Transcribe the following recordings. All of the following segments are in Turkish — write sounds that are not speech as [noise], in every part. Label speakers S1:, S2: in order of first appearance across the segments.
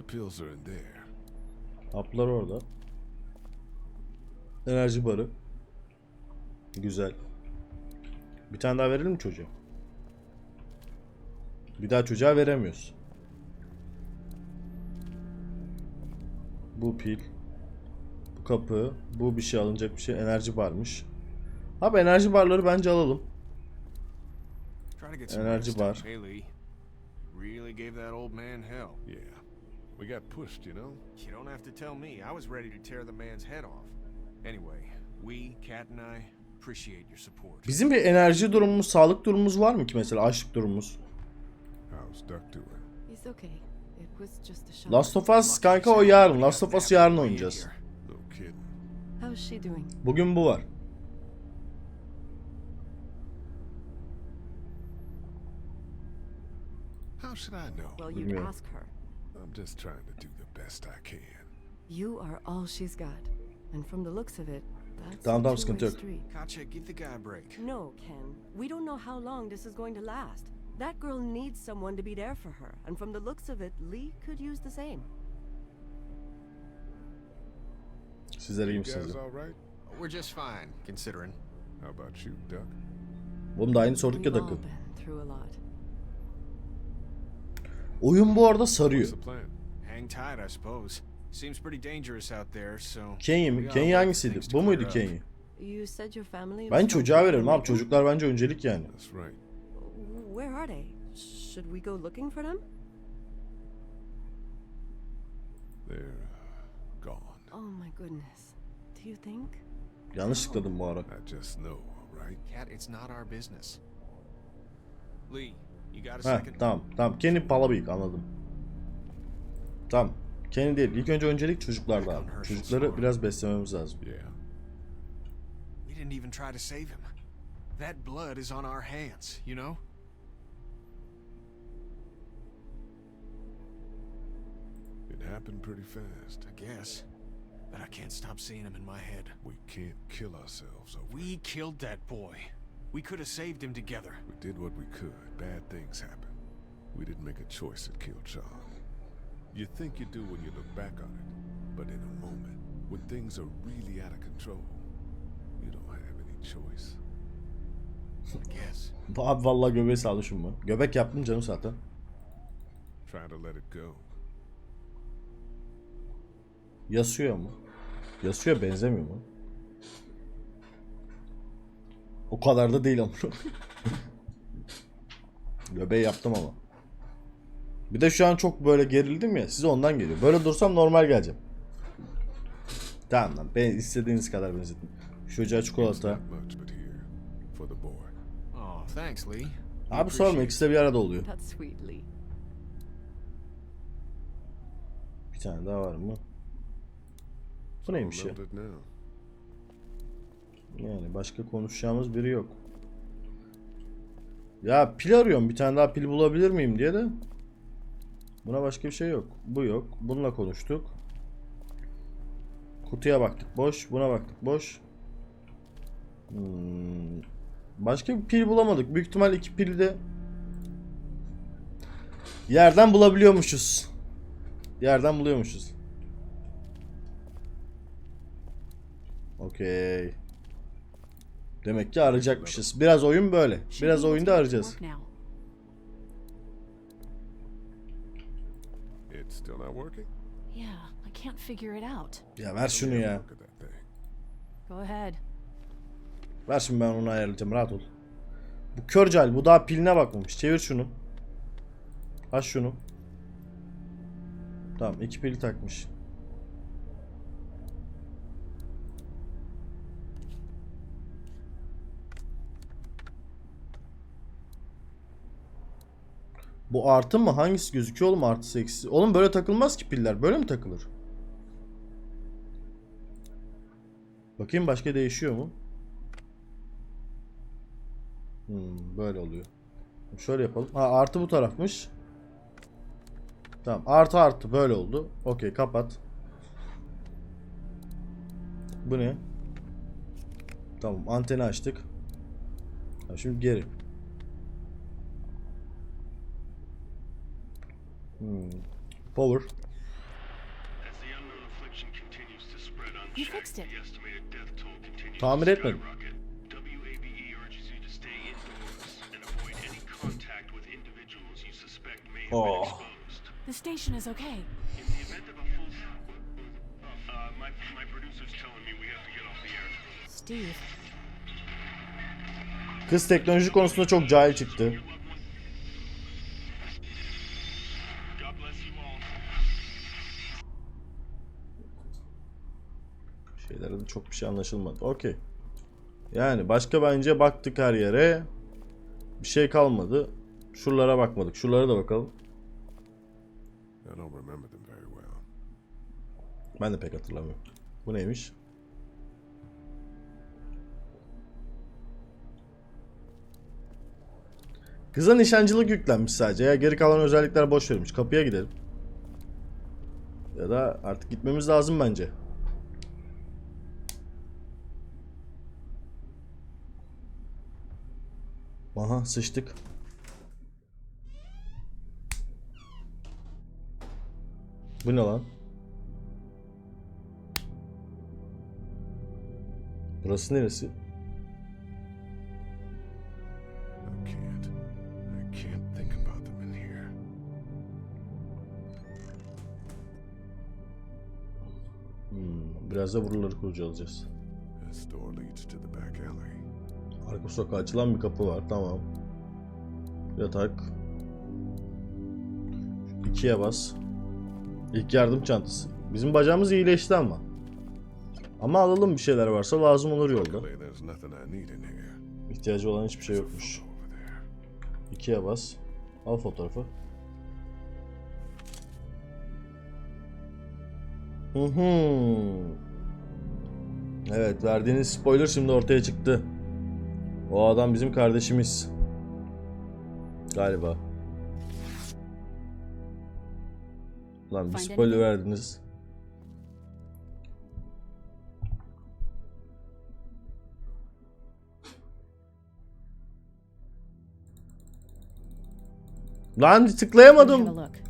S1: The pills are in there.
S2: Haplar orada. Enerji barı. Güzel. Bir tane daha verelim mi çocuğa? Bir daha çocuğa veremiyoruz. Bu pil. Bu kapı. Bu bir şey alınacak bir şey. Enerji barmış. Abi enerji barları bence alalım. Enerji bar.
S3: Really gave that old man hell.
S1: Yeah. We got pushed, you know?
S3: You don't have to tell me. I was ready to tear the man's head off. Anyway, we, Kat and I, appreciate your support.
S2: Bizim bir enerji durumumuz, sağlık durumumuz var mı ki mesela açlık durumumuz?
S1: How's Duck doing?
S4: He's okay. It was just a shock.
S2: Last of Us kanka o yarın. Last of Us yarın oynayacağız.
S4: How's she doing?
S2: Bugün bu var.
S1: How should I know?
S4: Well, you'd
S2: Bilmiyorum.
S4: ask her.
S1: I'm just trying to do the best I can.
S4: You are all she's got. And from the looks of it, that's
S2: Tamam,
S4: a
S2: tamam,
S4: two-way
S2: sıkıntı yok.
S4: street.
S3: Katya, give the guy a break.
S4: No, Ken. We don't know how long this is going to last. That girl needs someone to be there for her. And from the looks of it, Lee could use the same.
S2: Sizler iyi
S1: You
S2: misiniz?
S1: guys all right?
S3: We're just fine, considering.
S1: How about you, Duck?
S2: Oğlum da aynı sorduk ya
S4: We've
S2: Oyun bu arada sarıyor. Kenyi mi? hangisiydi? Bu muydu
S4: family
S2: Ben çocuğa veririm abi. Çocuklar bence öncelik yani.
S4: Where are they? Should we go looking for them?
S1: They're uh, gone.
S4: Oh my goodness. Do you think?
S2: Yanlış tıkladım bu ara.
S1: I just know, right?
S3: Kat, it's not our business. Lee,
S2: Ha tamam tamam. Kenny Palabıyık anladım. Tamam. Kenny değil. İlk önce öncelik çocuklarda abi. Çocukları biraz beslememiz lazım.
S1: Yeah.
S3: We didn't even try to save him. That blood is on our hands, you know?
S1: It happened pretty fast.
S3: I guess. But I can't stop seeing him in my head.
S1: We can't kill ourselves over it.
S3: We killed that boy. We could have saved him together.
S1: We did what we could. Bad things happen. We didn't make a choice that killed Sean. You think you do when you look back on it, but in a moment, when things are really out of control, you don't have any choice.
S3: I guess.
S2: Abi vallahi göbeği sağdı şu mu? Göbek yaptım canım zaten.
S1: Try to let it go.
S2: Yasuyor mu? Yasuyor benzemiyor mu? O kadar da değil ama. Göbeği yaptım ama. Bir de şu an çok böyle gerildim ya. Size ondan geliyor. Böyle dursam normal geleceğim. Tamam lan. Ben istediğiniz kadar benzetin. Şu çocuğa çikolata. Abi sorma ikisi de bir arada oluyor. Bir tane daha var mı? Bu neymiş ya? Yani başka konuşacağımız biri yok. Ya pil arıyorum bir tane daha pil bulabilir miyim diye de. Buna başka bir şey yok. Bu yok. Bununla konuştuk. Kutuya baktık boş. Buna baktık boş. Hmm. Başka bir pil bulamadık. Büyük ihtimal iki pili de yerden bulabiliyormuşuz. Yerden buluyormuşuz. Okey. Demek ki arayacakmışız. Biraz oyun böyle. Biraz oyunda arayacağız.
S1: It's still not working?
S5: Yeah, I can't figure it out.
S2: Ya ver şunu ya. Ver şimdi ben onu ayarlayacağım. Rahat ol. Bu kör cahil. Bu daha piline bakmamış. Çevir şunu. Aç şunu. Tamam. iki pil takmış. Bu artı mı? Hangisi gözüküyor oğlum artı eksi? Oğlum böyle takılmaz ki piller. Böyle mi takılır? Bakayım başka değişiyor mu? Hmm, böyle oluyor. Şöyle yapalım. Ha artı bu tarafmış. Tamam artı artı böyle oldu. Okey kapat. Bu ne? Tamam anteni açtık. Ha, şimdi geri. Hmm. Power. Tamir etmedim. Oh.
S5: The station is okay. Steve.
S2: Kız teknoloji konusunda çok cahil çıktı. Çok bir şey anlaşılmadı. Okey. Yani başka bence baktık her yere. Bir şey kalmadı. Şuralara bakmadık. Şuralara da bakalım. Ben de pek hatırlamıyorum. Bu neymiş? Kıza nişancılık yüklenmiş sadece. Ya geri kalan özellikler boş verilmiş. Kapıya gidelim. Ya da artık gitmemiz lazım bence. Aha sıçtık. Bu ne lan? Burası neresi?
S1: I can't. I can't think about them in here.
S2: Hmm, biraz da buraları kurcalayacağız.
S1: This door leads to the back alley.
S2: Arka sokağa açılan bir kapı var. Tamam. Yatak. İkiye bas. İlk yardım çantası. Bizim bacağımız iyileşti ama. Ama alalım bir şeyler varsa lazım olur yolda. İhtiyacı olan hiçbir şey yokmuş. İkiye bas. Al fotoğrafı. Hı hı. Evet verdiğiniz spoiler şimdi ortaya çıktı. O adam bizim kardeşimiz. Galiba. Lan bir spoiler verdiniz. Lan tıklayamadım.
S5: have a look.
S1: I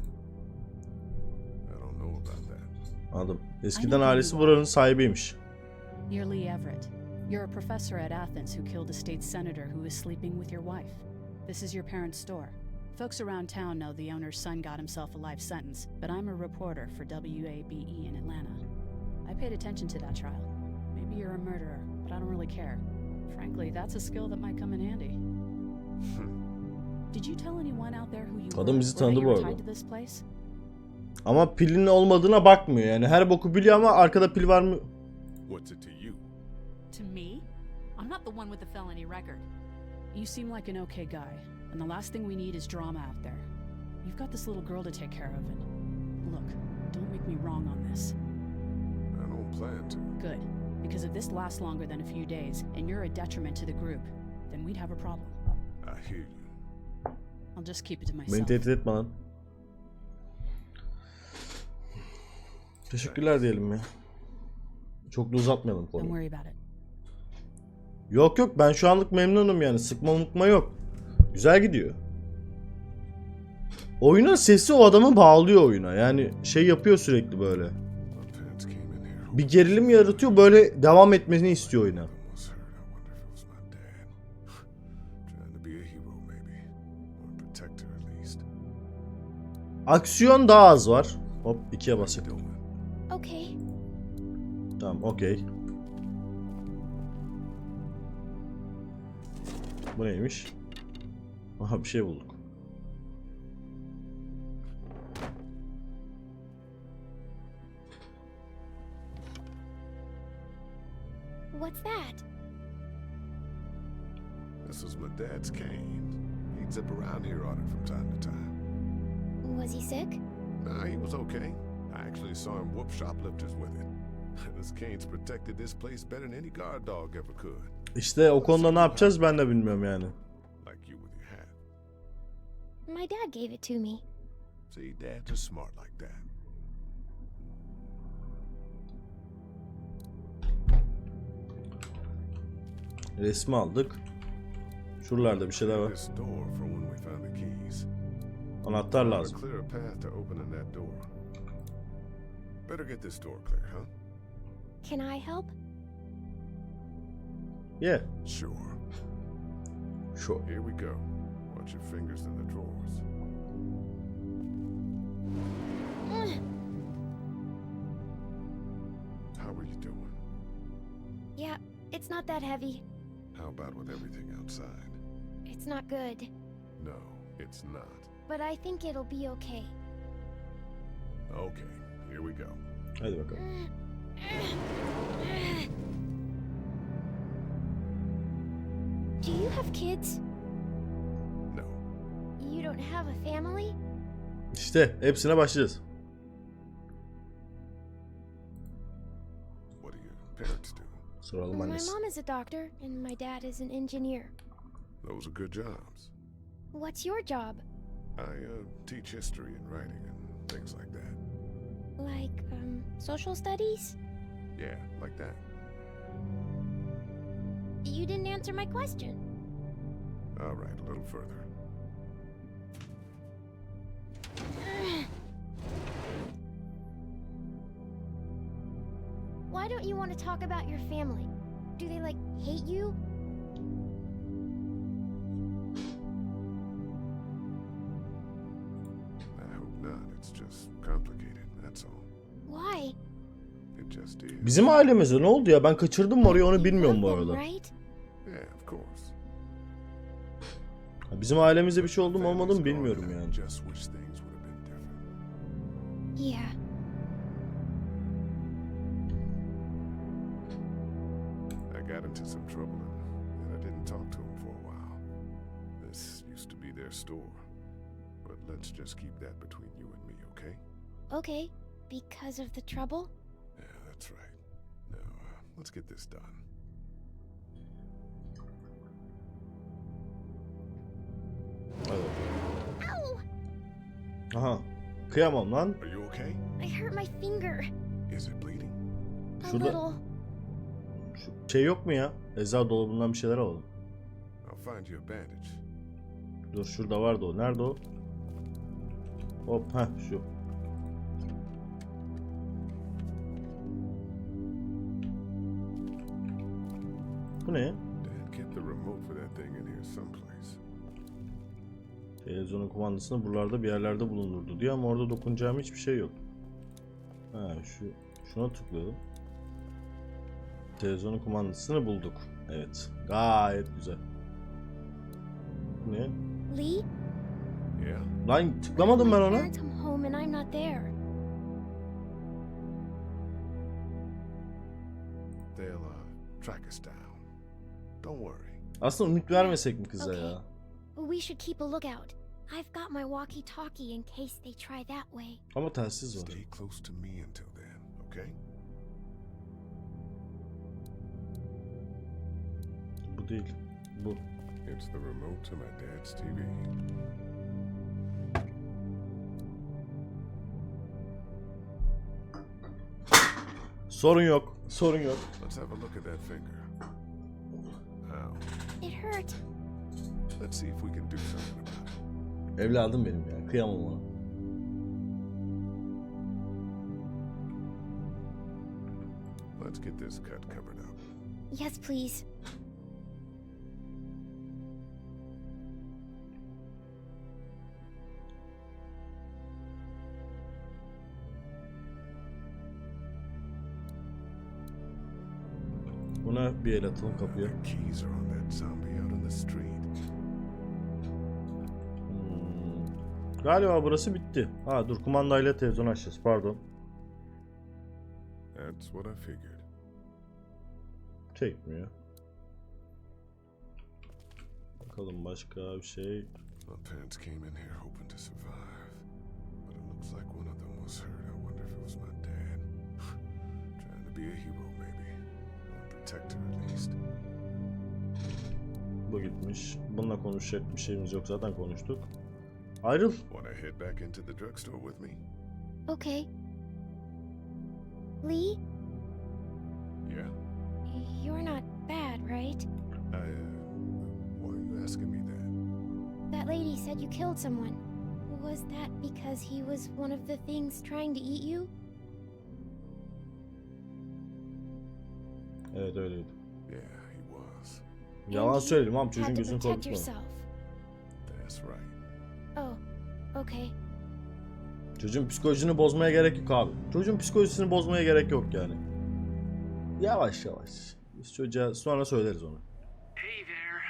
S1: don't know about that.
S2: Anladım. Eskiden ailesi buranın sahibiymiş.
S5: Everett. You're a professor at Athens who killed a state senator who was sleeping with your wife. This is your parents' store. Folks around town know the owner's son got himself a life sentence, but I'm a reporter for WABE in Atlanta. I paid attention to that trial. Maybe you're a murderer, but I don't really care. Frankly, that's a skill that might come in handy. Did you tell anyone out there who you were
S2: bizi tanıdı bu arada. Ama pilin olmadığına bakmıyor yani. Her boku biliyor ama arkada pil var mı?
S1: What's it to?
S5: To me? I'm not the one with the felony record. You seem like an okay guy, and the last thing we need is drama out there. You've got this little girl to take care of, and look, don't make me wrong on this.
S1: I don't plan to.
S5: Good, because if this lasts longer than a few days, and you're a detriment to the group, then we'd have a problem.
S1: I hear you.
S5: I'll just keep it to
S2: Beni
S5: myself.
S2: tehdit etme lan. Teşekkürler diyelim ya. Çok da uzatmayalım
S5: Don't worry about it.
S2: Yok yok ben şu anlık memnunum yani. Sıkma mıkma yok. Güzel gidiyor. Oyunun sesi o adamı bağlıyor oyuna. Yani şey yapıyor sürekli böyle. Bir gerilim yaratıyor böyle devam etmesini istiyor oyuna. Aksiyon daha az var. Hop ikiye.
S6: Okay.
S2: Tamam okey. Bu neymiş? Aha bir şey bulduk.
S6: What's that?
S1: This is my dad's cane. He'd zip around here on it from time to time.
S6: Was he sick?
S1: Nah, he was okay. I actually saw him whoop shoplifters with it. [laughs] this cane's protected this place better than any guard dog ever could.
S2: İşte o konuda ne yapacağız ben de bilmiyorum yani.
S6: My dad gave it to me.
S1: See, dads are smart like that.
S2: Resmi aldık. Şuralarda bir şeyler var. Anahtar lazım.
S1: clear a path
S2: Yeah.
S1: Sure.
S2: Sure.
S1: Here we go. Watch your fingers in the drawers. How are you doing?
S6: Yeah, it's not that heavy.
S1: How about with everything outside?
S6: It's not good.
S1: No, it's not.
S6: But I think it'll be okay.
S1: Okay, here we go.
S2: Hadi bakalım.
S6: Do [sighs] [laughs] you have kids?
S1: No.
S6: You don't have a family?
S2: İşte hepsine başlayacağız.
S1: What do your parents do?
S2: Soralım
S6: My
S2: annesi.
S6: mom is a doctor, and my dad is an engineer.
S1: Those are good jobs.
S6: What's your job?
S1: I uh, teach history and writing and things like that.
S6: Like, um, social studies?
S1: Yeah, like that.
S6: You didn't answer my question.
S1: All right, a little further.
S6: Why don't you want to talk about your family? Do they, like, hate you?
S1: I hope not. It's just complicated, that's all.
S6: Why?
S1: It just is.
S2: Bizim ailemize ne oldu ya? Ben kaçırdım mı orayı onu bilmiyorum bu arada.
S6: Right?
S2: Bizim ailemizde bir şey oldu mu olmadı mı bilmiyorum yani.
S6: Yeah.
S1: I got into some trouble and, and I didn't talk to him for a while. This used to be their store. But let's just keep that between you and me, okay?
S6: Okay. Because of the trouble?
S1: Yeah, that's right. Now, uh, let's get this done.
S2: Aha. Kıyamam lan.
S1: Are you okay?
S6: I hurt my finger.
S1: Is it bleeding?
S6: A
S2: Şurada-
S6: little.
S2: Şu şey yok mu ya? Eczacı dolabından bir şeyler alalım.
S1: I'll find you a bandage.
S2: Dur şurada vardı o. Nerede o? Hop ha şu. Bu ne?
S1: Dad kept the remote for that thing in here someplace.
S2: Televizyonun kumandasını buralarda bir yerlerde bulundurdu diyor ama orada dokunacağım hiçbir şey yok. Ha şu şuna tıklayalım. Televizyonun kumandasını bulduk. Evet. Gayet güzel. Ne?
S6: Lee?
S1: Yeah?
S2: Lan tıklamadım ben ona.
S1: uh, track us down. Don't worry.
S2: Aslında ümit vermesek mi kıza
S6: Okay.
S2: ya?
S6: We should keep a lookout. I've got my walkie-talkie in case they try that way.
S2: Ama telsiz var.
S1: Stay close to me until then, okay?
S2: Bu değil. Bu.
S1: It's the remote to my dad's TV.
S2: Sorun yok. Sorun yok.
S1: Let's have a look at that finger. Ow.
S6: It hurt.
S1: Let's see if we can do something about it.
S2: Evladım benim ya. Kıyamam ona.
S1: Let's get this cut covered up.
S6: Yes, please.
S2: Buna bir el atalım kapıya.
S1: Keys are on that zombie out on the street.
S2: Galiba burası bitti. Ha dur kumandayla televizyon açacağız. Pardon.
S1: That's what I figured.
S2: Çekmiyor. Bakalım başka bir şey.
S1: My parents came in here hoping to survive, but it looks like one of them was hurt. I wonder if it was my dad. [sighs] Trying to be a hero, maybe. Or a protector, at least.
S2: Bu gitmiş. Bununla konuşacak bir şeyimiz yok. Zaten konuştuk. Ayrıl.
S1: Want to head back into the drugstore with me?
S6: Okay. Lee,
S1: Yeah.
S6: you're not bad, right?
S1: I, uh, why are you asking me that?
S6: That lady said you killed someone. Was that because he was one of the things trying to eat you?
S2: Evet öyleydi.
S1: Yeah, he was.
S2: Yalan
S6: And
S2: söyledim
S6: you
S2: ama çocuğun
S6: had to
S2: gözünü
S6: protect
S2: korkutma. Çocuğun psikolojisini bozmaya gerek yok abi. Çocuğun psikolojisini bozmaya gerek yok yani. Yavaş yavaş. Biz çocuğa sonra söyleriz onu.
S7: Hey there.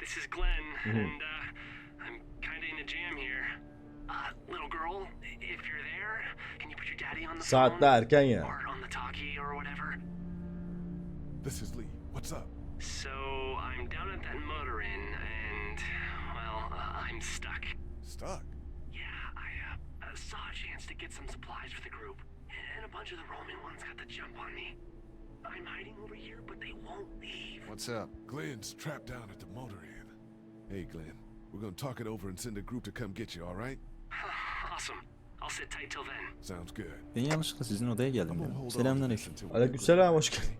S7: This is Glenn, and uh, I'm kinda in a jam here. Uh, little girl, if you're there, can you put your daddy on the
S2: Saat
S7: phone?
S2: daha erken ya.
S7: Or on the talkie or whatever?
S1: This is Lee. What's up?
S7: So, I'm down at that motor inn, and, well, uh, I'm stuck.
S1: Stuck.
S7: Yeah, I uh, uh, saw a chance to get some supplies for the group, and a bunch of the Roman ones got the jump on me. I'm hiding over here, but they won't leave.
S3: What's up?
S1: Glenn's trapped down at the motor inn. Hey, Glenn. We're gonna talk it over and send a group to come get you, all right? [laughs]
S7: awesome. I'll sit tight till then.
S1: Sounds good.
S8: Ben yanlışlıkla sizin odaya
S1: I'm
S8: geldim ya. Selamünaleyküm.
S2: Aleykümselam hoş geldin.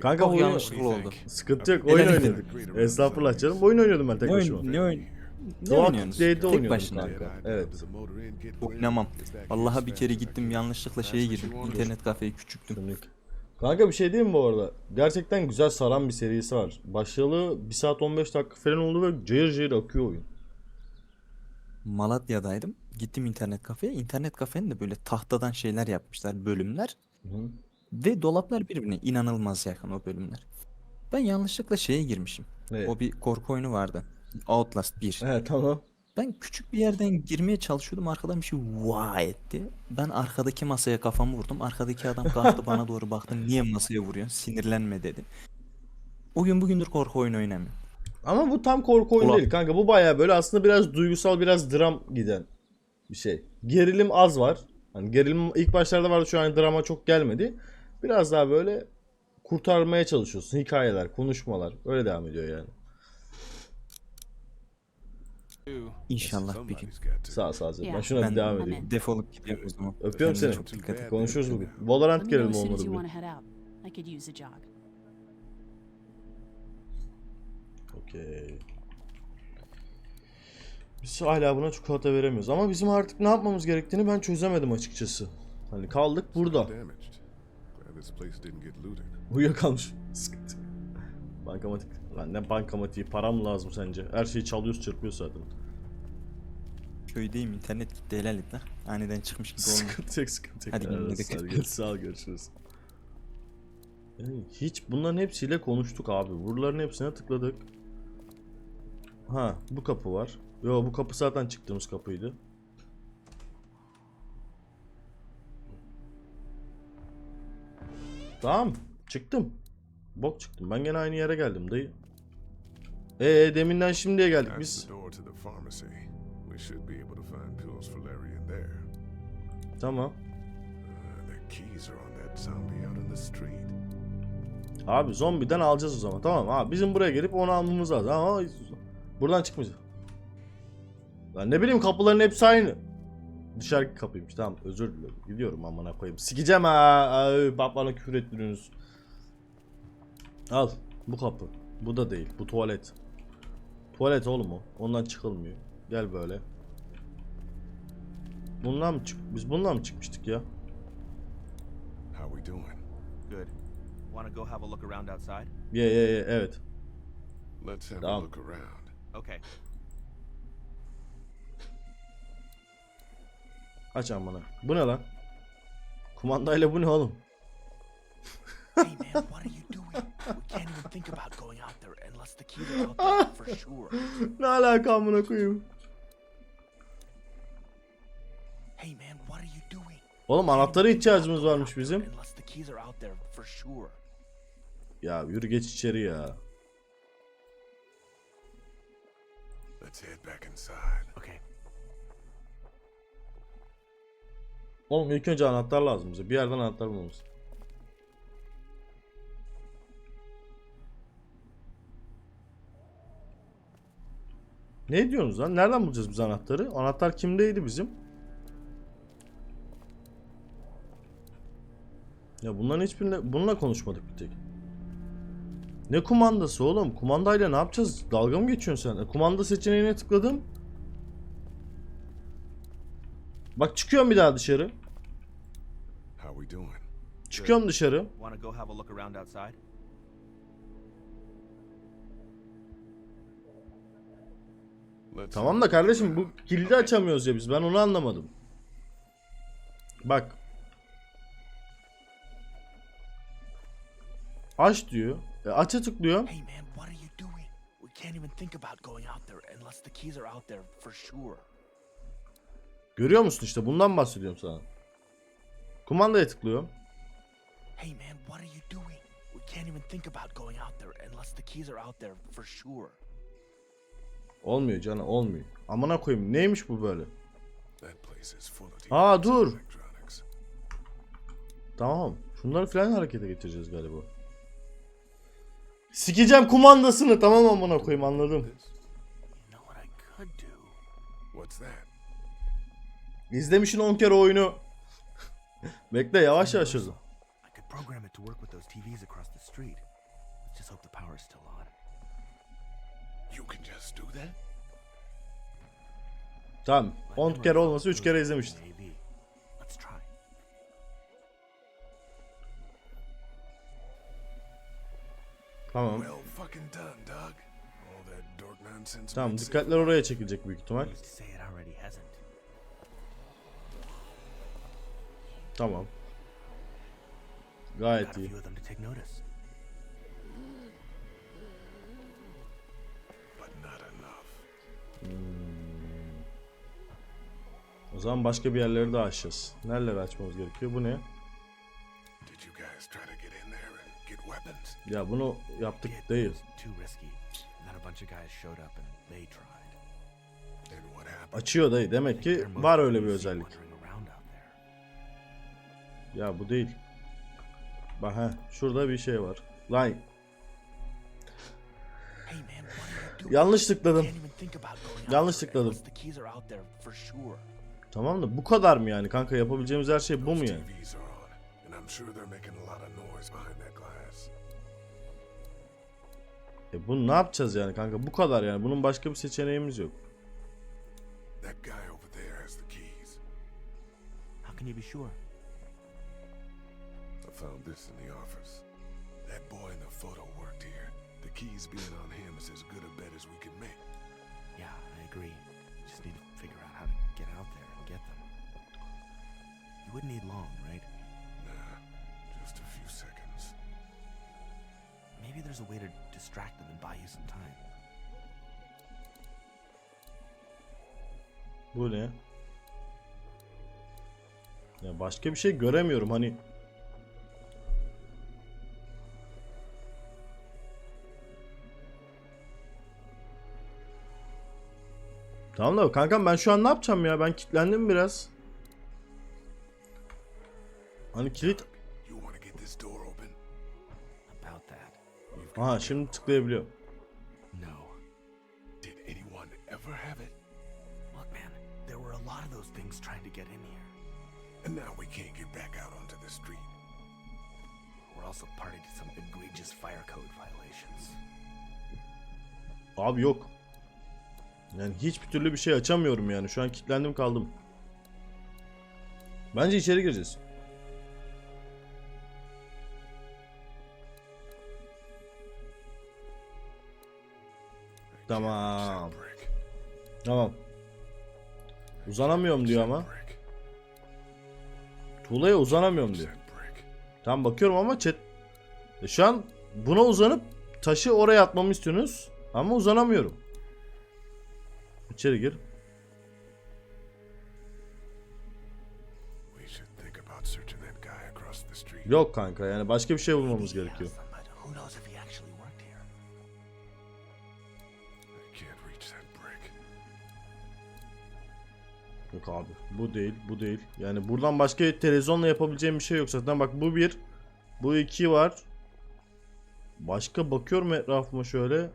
S2: Kanka
S8: Çok
S2: oyun...
S8: yanlışlıkla oldu.
S2: Sıkıntı yok oyun oynuyorduk. Estağfurullah canım oyun oynuyordum ben tek başıma.
S8: Ne oyun? Ne
S2: Doğal
S8: oynuyorsunuz?
S2: Update'de
S8: Tek
S2: oynuyordum
S8: başına.
S2: kanka. Evet.
S8: Oynamam. Vallahi bir kere gittim yanlışlıkla şeye girdim. İnternet kafeye küçüktüm.
S2: Kesinlikle. Kanka bir şey diyeyim mi bu arada? Gerçekten güzel saran bir serisi var. Başlayalı 1 saat 15 dakika falan oldu ve cayır cayır akıyor oyun.
S8: Malatya'daydım. Gittim internet kafeye. İnternet kafenin de böyle tahtadan şeyler yapmışlar bölümler.
S2: Hı.
S8: Ve dolaplar birbirine inanılmaz yakın o bölümler. Ben yanlışlıkla şeye girmişim.
S2: Evet.
S8: O bir korku oyunu vardı. Outlast 1.
S2: He tamam.
S8: Ben küçük bir yerden girmeye çalışıyordum. Arkadan bir şey vaa etti. Ben arkadaki masaya kafamı vurdum. Arkadaki adam kalktı bana doğru baktı. Niye masaya vuruyorsun? Sinirlenme dedi. O gün bugündür korku oyunu oynamıyorum.
S2: Ama bu tam korku oyunu
S8: Ulan.
S2: değil kanka. Bu baya böyle aslında biraz duygusal biraz dram giden bir şey. Gerilim az var. Hani gerilim ilk başlarda vardı şu an drama çok gelmedi. Biraz daha böyle kurtarmaya çalışıyorsun. Hikayeler, konuşmalar. Öyle devam ediyor yani.
S8: İnşallah bir gün.
S2: Sağ ol sağ ol. Ben şuna bir
S8: Ben-
S2: devam
S5: Amen.
S2: edeyim.
S8: Defolup gidiyorum o zaman.
S2: Öpüyorum seni.
S8: Çok dikkat et.
S2: Konuşuruz bugün. Valorant gelelim olmadı bugün. Okey. Biz hala buna çikolata veremiyoruz. Ama bizim artık ne yapmamız gerektiğini ben çözemedim açıkçası. Hani kaldık burada.
S1: Damaged. Glad this place didn't get looted.
S2: Uyuyakalmış. Sıkıntı. Bankamatik. Lan ne bankamatiği param lazım sence? Her şeyi çalıyoruz çırpıyoruz zaten.
S8: Köydeyim internet gitti helal et lan. Aniden çıkmış gibi olmuş.
S2: sıkıntı yok sıkıntı yok.
S8: Hadi
S2: Evet, sağ ol, Sağ ol görüşürüz. Yani hiç bunların hepsiyle konuştuk abi. Buraların hepsine tıkladık. Ha bu kapı var. Yo bu kapı zaten çıktığımız kapıydı. Tamam çıktım. Bok çıktım. Ben gene aynı yere geldim dayı. Ee deminden şimdiye geldik biz. Tamam.
S1: Uh.
S2: Abi zombiden alacağız o zaman tamam abi bizim buraya gelip onu almamız lazım ama buradan çıkmayacağız. Ben ne bileyim kapıların hepsi aynı. Dışarı kapıymış tamam özür dilerim gidiyorum amına koyayım sikeceğim ha Ay, bak bana küfür ettiriyorsunuz. Al bu kapı bu da değil bu tuvalet. Tuvalet oğlum o ondan çıkılmıyor gel böyle. Bundan mı çık biz bundan mı çıkmıştık ya?
S1: How we doing?
S9: Good. Want to go have a look around outside?
S2: Ye ye ye evet.
S1: Let's have a
S2: Tamam.
S1: look around.
S9: Okay.
S2: Aç amına. Bu ne lan? Kumandayla bu ne oğlum?
S9: hey man, what are you doing? We can't even think about going out there [laughs]
S2: ne alaka amına koyayım?
S9: Hey man, what are you doing?
S2: Oğlum anahtara ihtiyacımız varmış bizim.
S9: Unless the keys are out there for sure.
S2: Ya yürü geç içeri ya.
S1: Let's head back inside.
S9: Okay.
S2: Oğlum ilk önce anahtar lazım bize. Bir yerden anahtar bulmamız. Ne diyorsunuz lan? Nereden bulacağız biz anahtarı? Anahtar kimdeydi bizim? Ya bunların hiçbirine bununla konuşmadık bir tek. Ne kumandası oğlum? Kumandayla ne yapacağız? Dalga mı geçiyorsun sen? E, kumanda seçeneğine tıkladım. Bak çıkıyorum bir daha dışarı.
S1: How we doing?
S2: Çıkıyorum dışarı. Tamam da kardeşim bu kilidi açamıyoruz ya biz. Ben onu anlamadım. Bak. Aç diyor. E, aça tıklıyorum.
S9: Hey man, what are you doing? We can't even think about going out there unless the keys are out there for sure.
S2: Görüyor musun işte bundan bahsediyorum sana. Kumandaya tıklıyorum.
S9: Hey man, what are you doing? We can't even think about going out there unless the keys are out there for sure.
S2: Olmuyor canım olmuyor. Amına koyayım neymiş bu böyle?
S1: İs
S2: Aa, dur. Tamam. Şunları falan harekete getireceğiz galiba. Sikeceğim kumandasını tamam amına koyayım anladım. İzlemişin 10 kere oyunu. Bekle yavaş yavaş hızlı.
S9: I could program it to work with those TVs across the street. Let's just hope the power's still on.
S2: Tamam.
S9: My
S2: 10
S9: memory
S2: kere olmasa 3
S9: goes
S2: kere izlemiştim. Tamam. Tamam dikkatler oraya çekilecek büyük ihtimal. Tamam. Gayet iyi. O zaman başka bir yerleri de açacağız. Nereleri açmamız gerekiyor? Bu ne? Ya bunu yaptık değil. Açıyor dayı. Demek ki var öyle bir özellik. Ya bu değil. Bak ha şurada bir şey var. Lan yanlış tıkladım. Yanlış tıkladım. Tamam da bu kadar mı yani kanka yapabileceğimiz her şey bu mu yani? E bunu ne yapacağız yani kanka? Bu kadar yani. Bunun başka bir seçeneğimiz yok.
S9: Can you be sure?
S1: I found this in the office. That boy in the photo worked here. The keys being on him is as good
S9: wouldn't need long, right?
S1: Nah, just a few seconds.
S9: Maybe there's a way to distract them and buy you some time.
S2: Bu ne? Ya başka bir şey göremiyorum hani. Tamam da kankam ben şu an ne yapacağım ya? Ben kilitlendim biraz.
S1: You've got
S2: Aha şimdi tıklayabiliyorum.
S9: No.
S1: Did anyone ever have it?
S9: Look, man, there were a lot of those things trying to get in here.
S1: And now we can't get back out onto the street.
S9: We're also party to some egregious fire code violations.
S2: Abi yok. Yani hiçbir türlü bir şey açamıyorum yani. Şu an kilitlendim kaldım. Bence içeri gireceğiz. Tamam. Tamam. Uzanamıyorum diyor ama. Tuğlaya uzanamıyorum diyor. Tam bakıyorum ama chat. E şu an buna uzanıp taşı oraya atmamı istiyorsunuz. Ama uzanamıyorum. İçeri gir. Yok kanka yani başka bir şey bulmamız gerekiyor. Yok abi bu değil bu değil. Yani buradan başka televizyonla yapabileceğim bir şey yok zaten. Bak bu bir. Bu iki var. Başka bakıyorum etrafıma şöyle.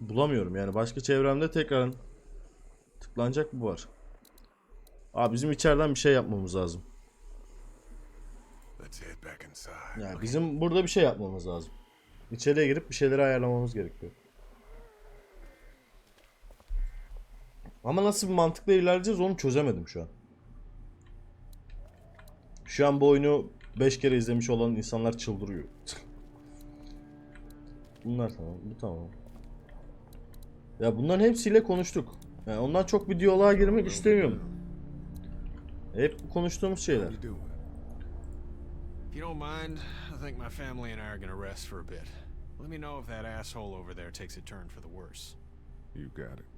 S2: Bulamıyorum yani başka çevremde tekrar tıklanacak bu var. Abi bizim içeriden bir şey yapmamız lazım.
S1: İnside.
S2: Yani bizim burada bir şey yapmamız lazım. İçeriye girip bir şeyleri ayarlamamız gerekiyor. Ama nasıl bir mantıkla ilerleyeceğiz onu çözemedim şu an. Şu an bu oyunu 5 kere izlemiş olan insanlar çıldırıyor. Bunlar tamam, bu tamam. Ya bunların hepsiyle konuştuk. Yani ondan çok bir diyaloğa girmek istemiyorum. Hep konuştuğumuz şeyler.
S3: If you don't mind, I think my family and I are gonna rest for a bit. Let me know if that asshole over there takes a turn for the worse.
S1: You got it.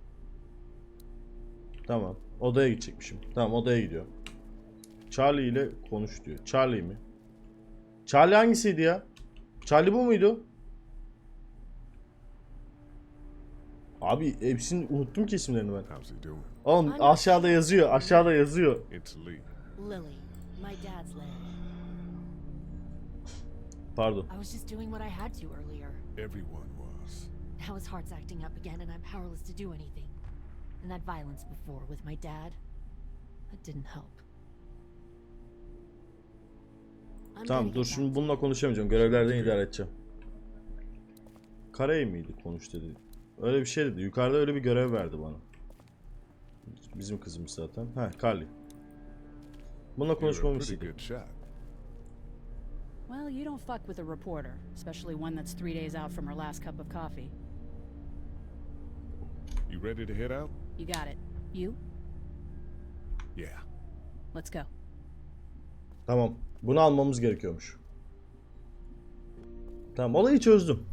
S2: Tamam. Odaya gidecekmişim. Tamam odaya gidiyor. Charlie ile konuş diyor. Charlie mi? Charlie hangisiydi ya? Charlie bu muydu? Abi hepsini unuttum ki isimlerini ben. Oğlum aşağıda yazıyor. Aşağıda yazıyor.
S10: Lily, my dad's.
S2: Pardon.
S10: I was just doing what I had to earlier.
S1: Everyone was.
S10: Now his heart's acting up again and I'm powerless to do anything. And that violence before with my dad, that didn't help. I'm
S2: Tamam dur şimdi bununla konuşamayacağım. Görevlerden idare edeceğim. Karey miydi konuş dedi. Öyle bir şey dedi. Yukarıda öyle bir görev verdi bana. Bizim kızımız zaten. Ha Carly. Bununla konuşmamı istedi.
S5: Well, you don't fuck with a reporter, especially one that's three days out from her last cup of coffee.
S1: You ready to head out?
S5: You got it. You?
S1: Yeah.
S5: Let's go.
S2: Tamam. Bunu almamız gerekiyormuş. Tamam olayı çözdüm.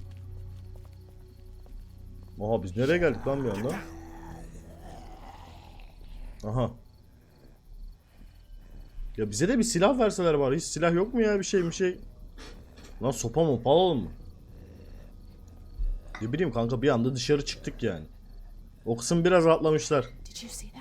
S2: Oha biz nereye geldik lan bir anda? Aha. Ya bize de bir silah verseler var. Hiç silah yok mu ya bir şey bir şey? Lan sopa mı alalım mı? Ne bileyim kanka bir anda dışarı çıktık yani. O kısım biraz atlamışlar.
S10: Did you see?